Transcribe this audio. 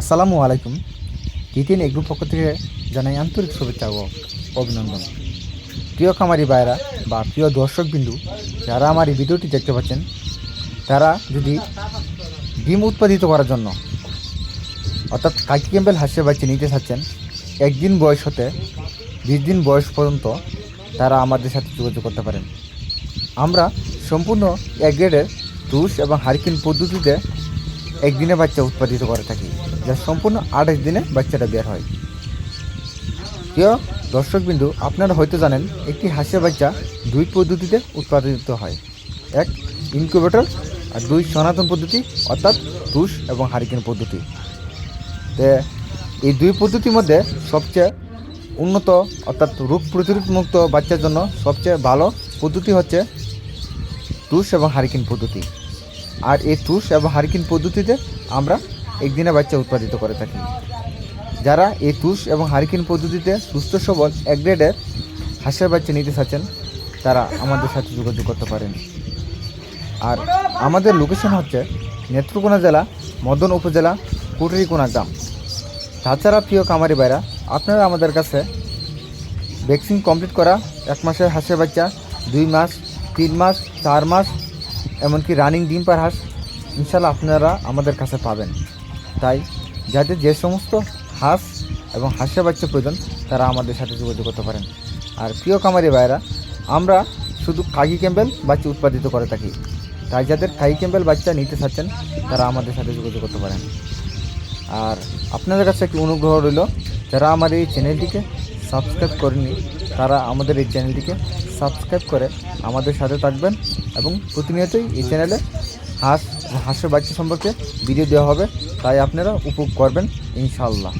আসসালামু আলাইকুম। টিটিএন এগ্রু পক্ষ থেকে জানাই আন্তরিক শুভেচ্ছা ও অভিনন্দন। প্রিয় খামারি ভাইরা বা প্রিয় দর্শক বিন্দু যারা আমার এই ভিডিওটি দেখতে পাচ্ছেন, তারা যদি ডিম উৎপাদিত করার জন্য, অর্থাৎ কাকি ক্যাম্বেল হাঁসের বাচ্চা নিতে চাচ্ছেন, একদিন বয়স হতে বিশ দিন বয়স পর্যন্ত তারা আমাদের সাথে যোগাযোগ করতে পারেন। আমরা সম্পূর্ণ এক গ্রেডের তুষ এবং হারিকেন পদ্ধতিতে একদিনে বাচ্চা উৎপাদিত করে থাকি। যা সম্পূর্ণ আঠাশ দিনে বাচ্চাটা বের হয়। প্রিয় দর্শকবিন্দু আপনারা হয়তো জানেন, একটি হাঁসের বাচ্চা দুই পদ্ধতিতে উৎপাদিত হয়। এক ইনকিউবেটর আর দুই সনাতন পদ্ধতি, অর্থাৎ তুষ এবং হারিকেন পদ্ধতি। তে এই দুই পদ্ধতির মধ্যে সবচেয়ে উন্নত, অর্থাৎ রোগ প্রতিরোধ মুক্ত বাচ্চার জন্য সবচেয়ে ভালো পদ্ধতি হচ্ছে তুষ এবং হারিকেন পদ্ধতি। আর এই তুষ এবং হারিকেন পদ্ধতিতে আমরা একদিনে বাচ্চা উৎপাদিত করে থাকি। যারা এই তুষ এবং হারিকেন পদ্ধতিতে সুস্থ সবল এক গ্রেডের হাঁসের বাচ্চা নিতে চাচ্ছেন, তারা আমাদের সাথে যোগাযোগ করতে পারেন। আর আমাদের লোকেশন হচ্ছে নেত্রকোনা জেলা, মদন উপজেলা, কুটরিকোনা গ্রাম। তাছাড়া প্রিয় কামারি বাইরা আপনারা আমাদের কাছে ভ্যাকসিন কমপ্লিট করা, এক মাসের হাঁসের বাচ্চা, দুই মাস, তিন মাস, চার মাস, এমনকি রানিং ডিম পার হাঁস ইনশাল্লাহ আপনারা আমাদের কাছে পাবেন। তাই যাদের যে সমস্ত হাঁস এবং হাঁসের বাচ্চা প্রয়োজন, তারা আমাদের সাথে যোগাযোগ করতে পারেন। আর প্রিয় কামারি ভাইরা আমরা শুধু কাগি ক্যাম্বেল বাচ্চা উৎপাদিত করে থাকি। তাই যাদের কাগি ক্যাম্বেল বাচ্চা নিতে চাচ্ছেন, তারা আমাদের সাথে যোগাযোগ করতে পারেন। আর আপনাদের কাছে একটি অনুগ্রহ রইল, যারা আমার এই চ্যানেলটিকে সাবস্ক্রাইব করেনি তারা আমাদের এই চ্যানেলটিকে সাবস্ক্রাইব করে আমাদের সাথে থাকবেন এবং প্রতিনিয়তই এই চ্যানেলে হাঁস হাঁসের বাচ্চা সম্পর্কে ভিডিও দেওয়া হবে। তাই আপনারা উপভোগ করবেন ইনশাল্লাহ